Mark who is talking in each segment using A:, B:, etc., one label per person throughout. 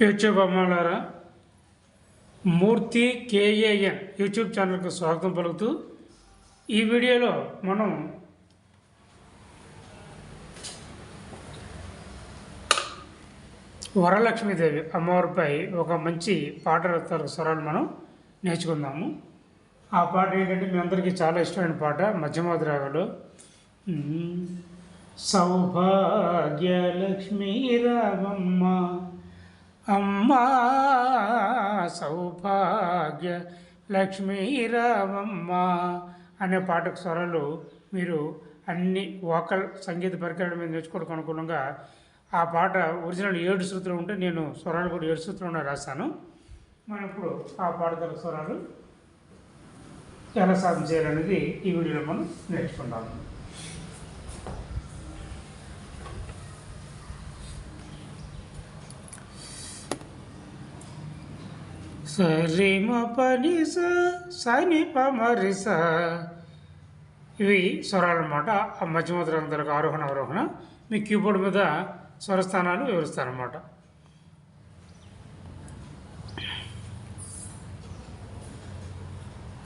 A: YouTube అమ్మాలారా Murthy KAN YouTube ఛానల్కు స్వాగతం పలుకుతూ ఈ వీడియోలో మనం వరలక్ష్మీదేవి అమ్మవారిపై ఒక మంచి పాట తాలూకు స్వరాలు మనం నేర్చుకుందాము. ఆ పాట ఏంటంటే మీ అందరికీ చాలా ఇష్టమైన పాట మధ్యమాది రాగలు సౌభాగ్యలక్ష్మీ రామమ్మ అమ్మా సౌభాగ్య లక్ష్మీరామమ్మ అనే పాటకు స్వరాలు మీరు అన్ని వోకల్ సంగీత పరికరాల మీద నేర్చుకోవడానికి అనుకూలంగా ఆ పాట ఒరిజినల్ ఏడు శృతులు ఉంటే నేను స్వరాలు కూడా ఏడు శృతులు రాశాను. మనం ఇప్పుడు ఆ పాటగల స్వరాలు ఎలా సాధన చేయాలనేది ఈ వీడియోలో మనం నేర్చుకుందాము సరిమ పనిస సని పమరిస ఇవి స్వరాలు అనమాట ఆ మధ్యమత రంగులకు ఆరోహణ అవరోహణ. మీ కీబోర్డ్ మీద స్వరస్థానాలు వివరిస్తారనమాట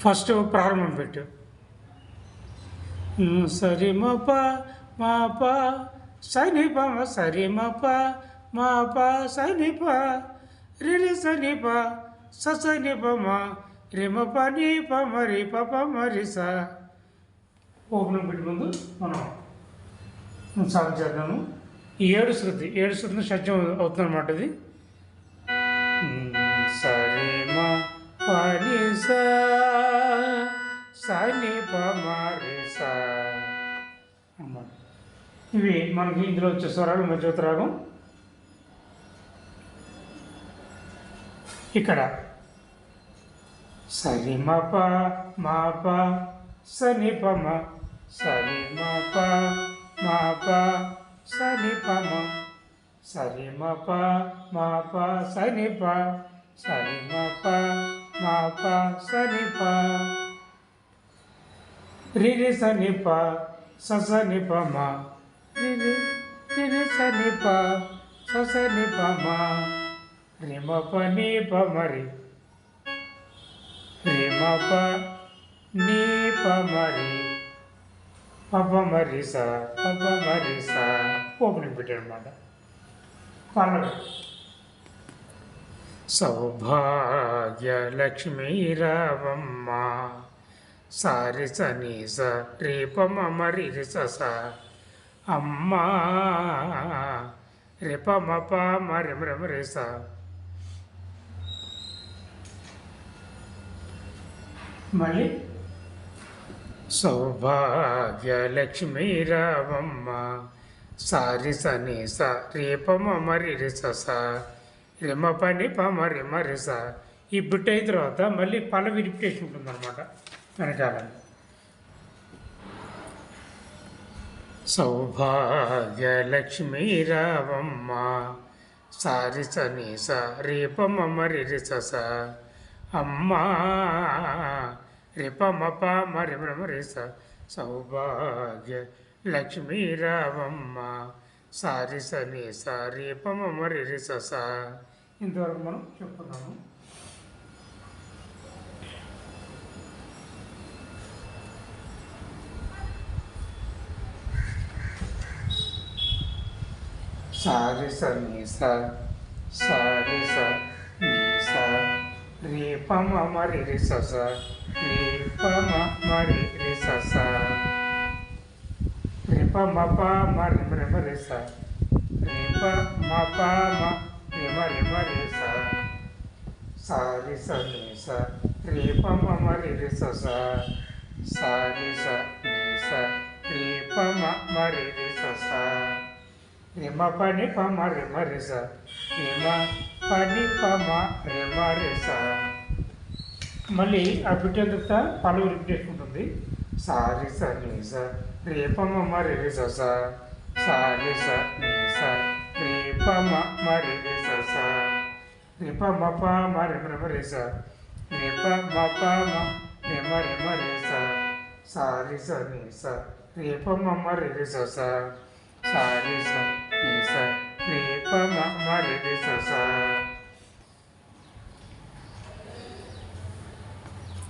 A: ఫస్ట్ ప్రారంభం పెట్టు. సరి మప మా ప సని పమ సరి మప మా ప సని ప రి పమ రిమ పని పమరి పమరి మరి మరి స ఓపెనింగ్ పెట్టి ముందు మనం సాగు చేద్దాము. ఈ ఏడు శృతి ఏడు శృతిని షడ్జం అవుతుంది అనమాట ఇది. సరే మా పని సని పమరి అన్నమాట ఇవి మనకి ఇందులో వచ్చే స్వరాలు మధ్యవత రాగం ఇక్కడ. సరిమప మాప సనిపమ సరిమప మాప సనిపమ సరిమప మాప సనిప సరిమప మాప సనిప మాప సనిప ససనిపమ రిరి రిరి సనిప ప సని ప మ రి ప స సని ప మ రి మ మరి రి మ మరి పప మరి స. పప ఓపెనింగ్ పెట్టాడు అనమాట పల్లవి సౌభాగ్యలక్ష్మీ రావమ్మ సారి సని స రేపమ మరి స. అమ్మా. రేపమ ప మరి మరి స. మళ్ళీ? సౌభాగ్యలక్ష్మీ రావమ్మ సారి సని స రేపమ మరి స రిమ పని పమ రిమ రిస. ఈ బిట్ అయిన తర్వాత మళ్ళీ పల్లవి రిపిటేషన్ ఉంటుందన్నమాట వెనకాల సౌభాగ్యలక్ష్మీ రావమ్మ సారి సని స రేపమ మరి రిస అమ్మా. రిపమప మరి రిస సౌభాగ్య లక్ష్మీ రావమ్మ. సారి సని సారి పమ మరి రిస ఇంతవరకు మనం చెప్పుకున్నాము సారి సని సారి స స రే పమ మరి రిస రే పమ మరి రిస రిప మప మరి రిమ రిస రిప మప మ రిమ రిమ రిస సారి స ని స రిప మ మరి రిస స సారి స ని స రిప మ మరి రిస స రిమ పని పమ రిమ రిస రిమ పని పమ రిమ రిస మళ్ళీ ఆ బిడ్డ తర్వాత పలు రిపీట్ ఉంటుంది సారి సార్ని స రేపమ మరి రి సారి స ని సార్ రేపమ్మ మరి రి స స రిప మరి రిమ రి స రిప మ ప మ రిమ స సారి స ని సార్ రేపమ మరి రి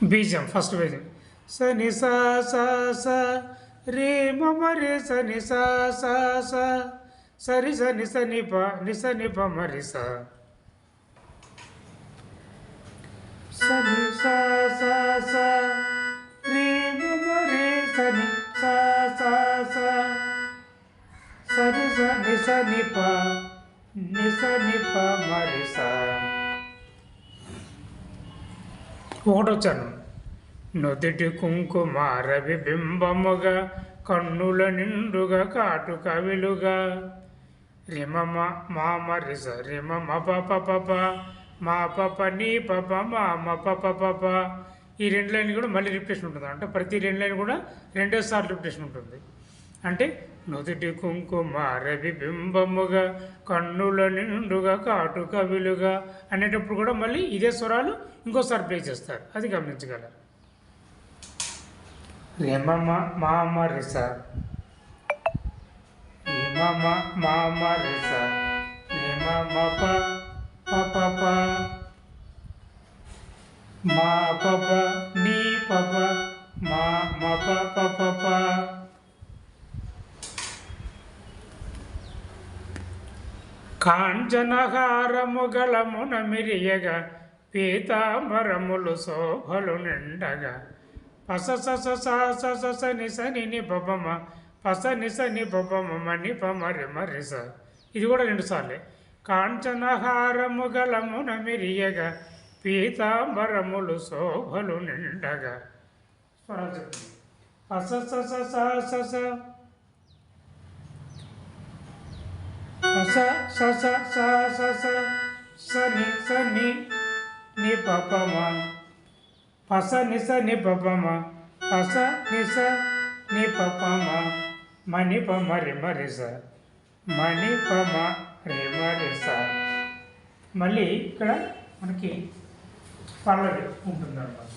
A: बीजम फ़र्स्ट बीजम। स नि सा रे मम रे स नि सा सा स नि स नि प, नि स नि प म रि स नि सा सा सा నిస నిప నిస నిప మరిస. స ఒకటొచ్చాను నుదిటి కుంకుమ రవి బింబముగా కన్నుల నిండుగా కాటు కవిలుగా. రిమమ మామ రిస రిమ పప పప మా పప నీ పప మామ పప పప ఈ రెండు లైన్ కూడా మళ్ళీ రిపిటేషన్ ఉంటుంది. అంటే ప్రతి రెండు లైన్ కూడా రెండోసార్లు సార్లు ఉంటుంది. అంటే నుదుటి కుంకుమ రవి బింబముగా కన్నుల నిండుగా కాటు కవిలుగా అనేటప్పుడు కూడా మళ్ళీ ఇదే స్వరాలు ఇంకోసారి ప్లే చేస్తారు. అది గమనించగలరు. రిమమ మామ రిస రిమమ మామ రిస రిమమ ప పప మా పప నీ పప మా మప పప కాంచనహారము గలమున మిరియగా పీతాంబరములు శోభలు నిండగా. పసససని సని బొబమ పసని సని బొబమ మని పమరి మరిస ఇది కూడా రెండుసార్లే కాంచనహారము గలమున మిరియగ పీతాంబరములు శోభలు నిండగా. పససస స స స స స ని స ని ని ప ప మ. ప స ని స ని ప ప మ. ప స ని స ని ప మళ్ళీ ఇక్కడ మనకి పల్లవి ఉంటుందన్నమాట.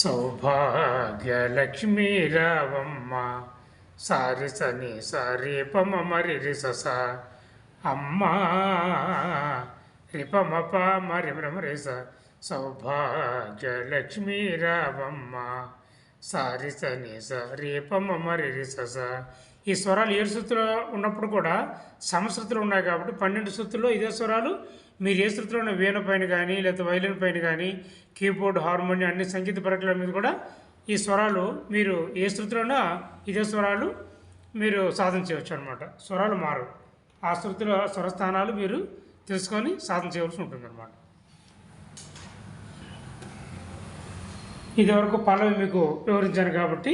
A: సౌభాగ్యలక్ష్మీ రావమ్మ. సారి సని సారి పమ మరి రిసస అమ్మ రిపమ ప మరి భ్రమ రిస సౌభాగ్యలక్ష్మీ రావమ్మ. సారి సని సారి పమ మరి రిసస ఈ స్వరాలు ఏడు శృతులు ఉన్నప్పుడు కూడా సమశృతులు ఉన్నాయి కాబట్టి పన్నెండు శృతుల్లో ఇదే స్వరాలు మీరు ఏ శృతిలో ఉన్న వీణ పైన కానీ లేకపోతే వైలిన్ పైన కానీ కీబోర్డ్ హార్మోనియం అన్ని సంగీత పరికరాల మీద కూడా ఈ స్వరాలు మీరు ఏ శృతిలోనా ఇదే స్వరాలు మీరు సాధన చేయవచ్చు అనమాట స్వరాలు మారు ఆ శృతిలో స్వరస్థానాలు మీరు తెలుసుకొని సాధన చేయవలసి ఉంటుంది అనమాట ఇదివరకు పల్లవి మీకు వివరించాను కాబట్టి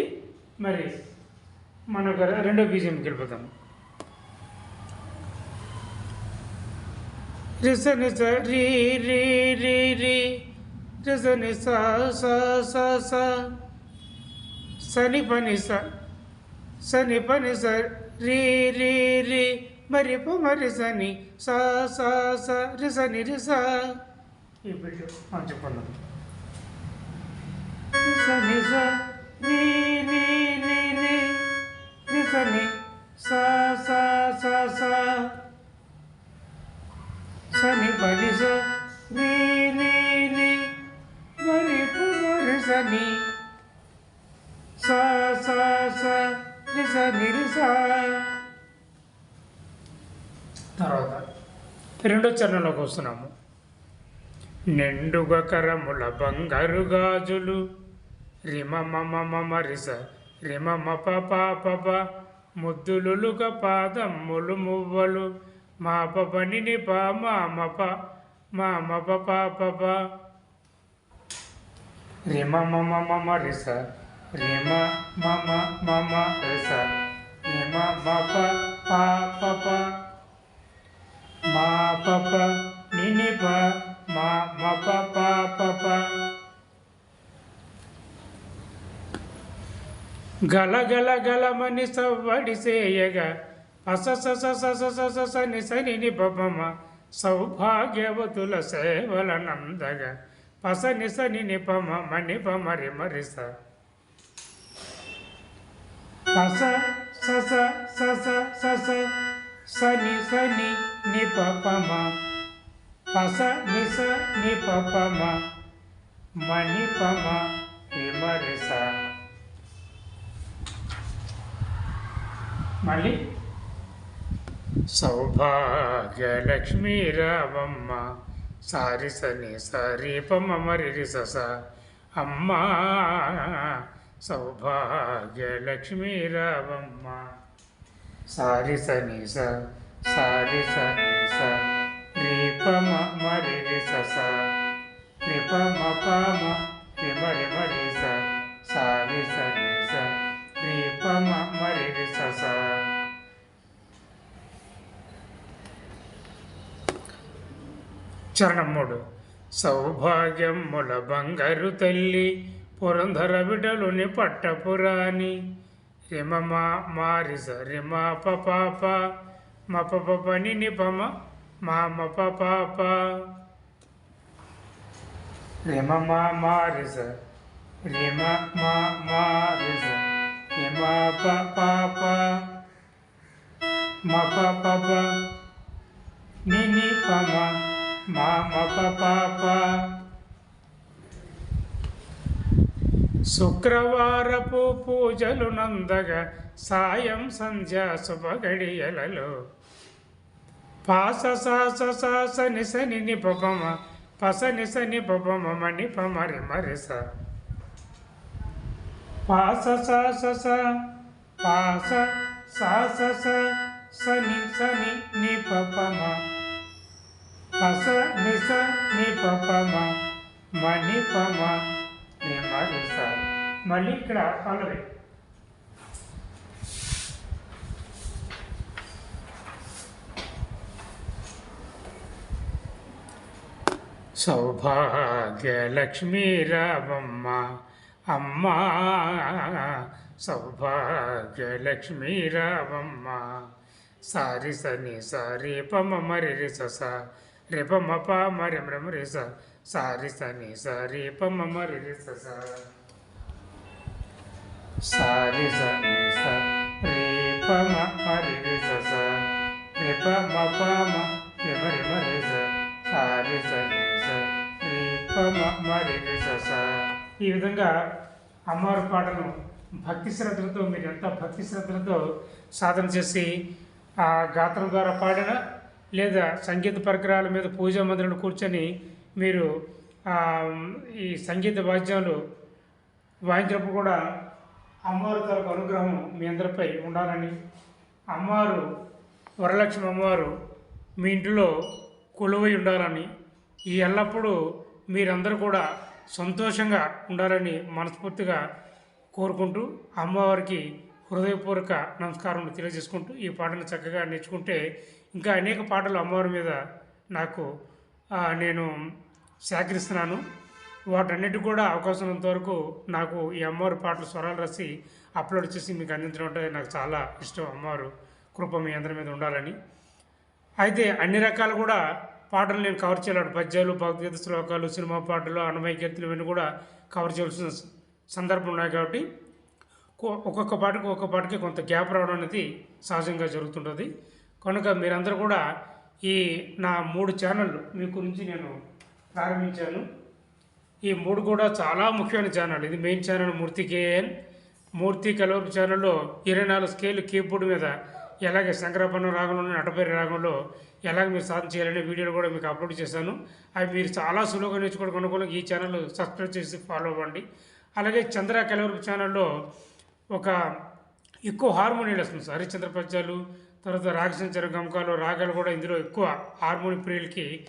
A: మరి మనకు రెండో బీజంకి వెళ్ళిపోతాము రిస నిస రీ రీ రీ రీ రిస నిస స స స. సని పని స సని పని స రీ రీ రీ. మరి ప మరి సని స స స రిస ని రిస చెప్పండి. రిస నిస మరిస నీ నీ నీ మరిపు మరిస నీ తర్వాత రెండో చరణంలోకి వస్తున్నాము. నిండుగ కరముల బంగారు గాజులు రిమ మమ మమ రిస రిమ మప పాప ముద్దులులుగ పాదములు మువ్వలు మా ప పనిని ప మా మప మా మప ప ప ప రి మ మ మ మ మ రి స రి మ మ మ మ మ రి స రి మ మ ప ప ప ప మా ప ప ని ని ప మా మ ప ప ప ప గల గల గల మని సవ్వడి సేయగా అస సస సస సస సని సని ని పమ సౌభాగ్యవతుల సేవల నందగ పస నిస ని ని పమ మని పమరి మరి స పస సస సస సస సని సని ని పమ పస నిస ని పమ మని పమ విమరి స మళ్ళీ సౌభాగ్యలక్ష్మీ రావమ్మ సారిసని సని మరి సస అమ్మా సౌభాగ్యలక్ష్మీ రావమ్మ సారిసని స సారిసని స రీపమ మరి సస రిపమ పమ రిమరి మరి స. సారిసని స రీపమ మరి సస చరణం మూడు సౌభాగ్యముల బంగారు తల్లి పురంధర బిడలుని పట్టపురాణి. రిమమా మారిస రిమా పాప మపపని నిపమ మా మప పాప రిమమా మారిస రిమ మా మారిస రిమా పాప మప పప నిని పమ మా పాప శుక్రవారపు పూజలు నందగా సాయం సంధ్య శుభగడియలలో. పాస సాస సాస నిస నిపమ పస నిస ని పపమ మణి పమరి మరిస. పాస సాస స పాస సాస స సని సని నిపమ పస నిస ని పపమ మణి పమ. ని మళ్ళీ ఇక్కడ పల్లవి సౌభాగ్యలక్ష్మీ రామమ్మ అమ్మా. సౌభాగ్యలక్ష్మీ రామమ్మ సారి సని సారి పమ మరి రి రేప మప పమ ప మరి స సారి సని సారి పమ మరి రి స సారి సని స రి పమ మరి రి స రి పమ పమ రి మరి మరి స సారి సని స రి మరి రి స ఈ విధంగా అమ్మవారి పాటను భక్తి శ్రద్ధలతో మీరు ఎంత భక్తి శ్రద్ధలతో సాధన చేసి ఆ గాత్రం ద్వారా పాడిన లేదా సంగీత పరికరాల మీద పూజా మందిరంలో కూర్చొని మీరు ఈ సంగీత వాద్యాలు వాయించినప్పుడు కూడా అమ్మవారి తరపు అనుగ్రహం మీ అందరిపై ఉండాలని. అమ్మవారు వరలక్ష్మి అమ్మవారు మీ ఇంటిలో కొలువై ఉండాలని. ఈ ఎల్లప్పుడూ మీరందరూ కూడా సంతోషంగా ఉండాలని మనస్ఫూర్తిగా కోరుకుంటూ అమ్మవారికి హృదయపూర్వక నమస్కారం తెలియజేసుకుంటూ ఈ పాటను చక్కగా నేర్చుకుంటే ఇంకా అనేక పాటలు అమ్మవారి మీద నాకు నేను సేకరిస్తున్నాను. వాటన్నిటి కూడా అవకాశం ఉన్నంతవరకు నాకు ఈ అమ్మవారి పాటలు స్వరాలు రాసి అప్లోడ్ చేసి మీకు అందించడం అంటే నాకు చాలా ఇష్టం అమ్మవారు కృప మీ అందరి మీద ఉండాలని. అయితే అన్ని రకాలు కూడా పాటలు నేను కవర్ చేయాలి పద్యాలు భగవద్గీత శ్లోకాలు సినిమా పాటలు అనుమయ కీర్తనలు ఇవన్నీ కూడా కవర్ చేయాల్సిన సందర్భం ఉన్నాయి కాబట్టి ఒక్కొక్క పాటకు ఒక్కొక్క పాటకి కొంత గ్యాప్ రావడం అనేది సహజంగా జరుగుతుంటుంది. కనుక మీరందరూ కూడా ఈ నా మూడు ఛానళ్ళు మీ గురించి నేను ప్రారంభించాను. ఈ మూడు కూడా చాలా ముఖ్యమైన ఛానల్ ఇది main channel Murthy KN Murthy Kalavapu ఛానల్లో ఇరవై నాలుగు స్కేల్ కీబోర్డ్ మీద ఎలాగే శంకరాపన్న రాగంలో అటపేరి రాగంలో ఎలాగ మీరు సాధన చేయాలనే వీడియోలు కూడా మీకు అప్లోడ్ చేశాను. అవి మీరు చాలా సులువుగా నేర్చుకోవడం అనుకూలంగా ఈ ఛానల్ సబ్స్క్రైబ్ చేసి ఫాలో అవ్వండి. అలాగే చంద్ర కలవరపు ఛానల్లో ఒక ఎక్కువ హార్మోని లెసన్స్ హరిశ్చంద్ర పద్యాలు తర్వాత రాగసంచర గమకాలు రాగాలు కూడా ఇందులో ఎక్కువ హార్మోని ప్రియులకి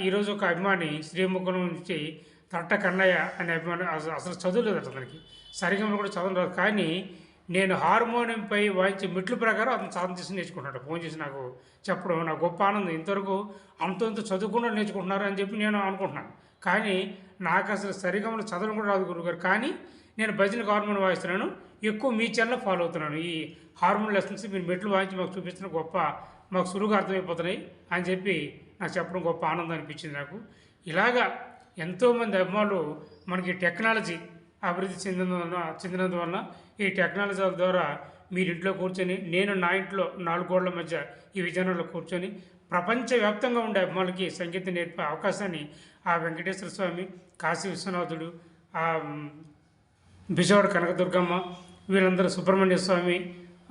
A: ఈరోజు ఒక అభిమాని శ్రీముఖం నుంచి తట్ట కన్నయ్య అనే అభిమాని అసలు అసలు చదువులేదు అతనికి. సరిగమలు కూడా చదవడం రాదు. కానీ నేను హార్మోనియంపై వాయించే మెట్లు ప్రకారం అతను సాధన చేసి నేర్చుకుంటాడు ఫోన్ చేసి నాకు చెప్పడం నాకు గొప్ప ఆనందం. ఇంతవరకు అంతంత చదువుకుండా నేర్చుకుంటున్నారు అని చెప్పి నేను అనుకుంటున్నాను. కానీ నాకు అసలు సరిగమలు చదవడం కూడా రాదు గురుగారు కానీ నేను భజనకు హార్మోన్ వాయిస్తున్నాను. ఎక్కువ మీ ఛానల్ ఫాలో అవుతున్నాను. ఈ హార్మోన్ లెసన్స్ మీరు మెట్లు వాయించి మాకు చూపిస్తున్న గొప్ప మాకు సులువుగా అర్థమైపోతున్నాయి అని చెప్పి నాకు చెప్పడం గొప్ప ఆనందం అనిపించింది నాకు. ఇలాగా ఎంతోమంది అభిమానులు మనకి టెక్నాలజీ అభివృద్ధి చెందినందువలన చెందినందువలన ఈ టెక్నాలజీ ద్వారా మీరు ఇంట్లో కూర్చొని నేను నా ఇంట్లో నాలుగు గోడల మధ్య ఈ విజయనగరంలో కూర్చొని ప్రపంచవ్యాప్తంగా ఉండే అభిమానులకి సంగీతం నేర్పే అవకాశాన్ని ఆ వెంకటేశ్వర స్వామి కాశీ విశ్వనాథుడు బిజవాడ కనకదుర్గమ్మ వీరందరూ సుబ్రహ్మణ్య స్వామి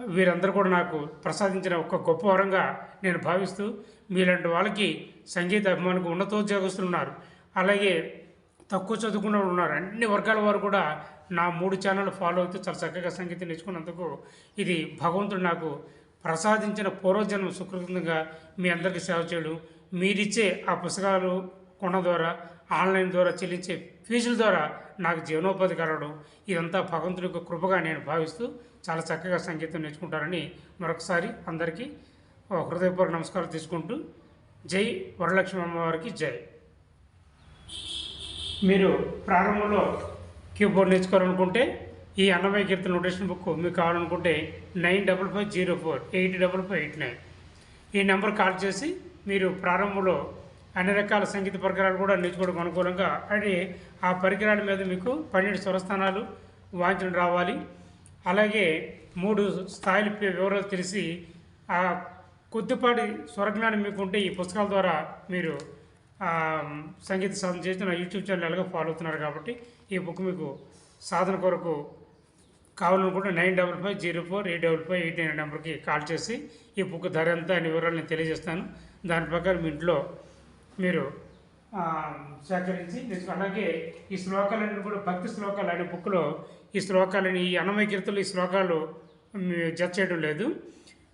A: వీరందరూ కూడా నాకు ప్రసాదించిన ఒక గొప్ప వరంగా నేను భావిస్తూ మీలాంటి వాళ్ళకి సంగీత అభిమానులకు ఉన్నతోద్యోగస్తులు ఉన్నారు. అలాగే తక్కువ చదువుకున్న వాళ్ళు ఉన్నారు. అన్ని వర్గాల వారు కూడా నా మూడు ఛానల్ ఫాలో అవుతూ చాలా చక్కగా సంగీతం నేర్చుకున్నందుకు ఇది భగవంతుడు నాకు ప్రసాదించిన పూర్వజన్మ సుకృతంగా మీ అందరికీ సేవ చేయడం మీరిచ్చే ఆ పుస్తకాలు కొన్న ద్వారా ఆన్లైన్ ద్వారా చెల్లించే ఫీజుల ద్వారా నాకు జీవనోపాధి కలగడం ఇదంతా భగవంతుడి యొక్క కృపగా నేను భావిస్తూ చాలా చక్కగా సంగీతం నేర్చుకుంటారని మరొకసారి అందరికీ హృదయపూర్వక నమస్కారం తీసుకుంటూ జై వరలక్ష్మి అమ్మవారికి జై. మీరు ప్రారంభంలో కీబోర్డ్ నేర్చుకోవాలనుకుంటే ఈ అన్నమయ్య కీర్తన నోటేషన్ బుక్ మీకు కావాలనుకుంటే nine double five zero four eight double five eight nine. ఈ నెంబర్ కాల్ చేసి మీరు ప్రారంభంలో అన్ని రకాల సంగీత పరికరాలు కూడా నేర్చుకోవడం అనుకూలంగా అంటే ఆ పరికరాల మీద మీకు పన్నెండు స్వరస్థానాలు వాంఛన రావాలి. అలాగే మూడు స్థాయిల వివరాలు తెలిసి ఆ కొద్దిపాటి స్వరజ్ఞానం మీకు ఉంటే ఈ పుస్తకాల ద్వారా మీరు సంగీత సాధన చేసి నా యూట్యూబ్ ఛానల్ ఎలాగో ఫాలో అవుతున్నారు కాబట్టి ఈ బుక్ మీకు సాధన కొరకు కావాలనుకుంటే nine double five zero four eight double five eight nine నెంబర్కి కాల్ చేసి ఈ బుక్ ధర ఎంత అనే వివరాలు నేను తెలియజేస్తాను. దాని ప్రకారం మీ ఇంట్లో మీరు సేకరించి నేర్చుకో- అలాగే ఈ శ్లోకాలన్నీ కూడా భక్తి శ్లోకాలు. అనే బుక్లో ఈ శ్లోకాలని ఈ అన్నమయ కీర్తలు ఈ శ్లోకాలు జత చేయడం లేదు.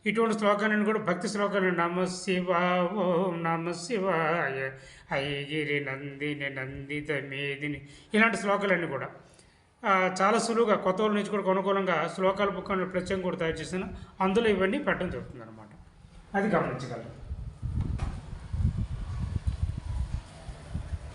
A: ఇటువంటి శ్లోకాలను కూడా భక్తి శ్లోకాలు నమ శివ ఓం నమ శివాయ ఐగిరి నందిని నందిత మేదిని ఇలాంటి శ్లోకాలన్నీ కూడా. చాలా సులువుగా కొత్త వాళ్ళ నుంచి కూడా అనుకూలంగా శ్లోకాల బుక్ ప్రత్యేకంగా కూడా తయారు చేసిన అందులో ఇవన్నీ పెట్టడం జరుగుతుంది అనమాట అది గమనించగలరు.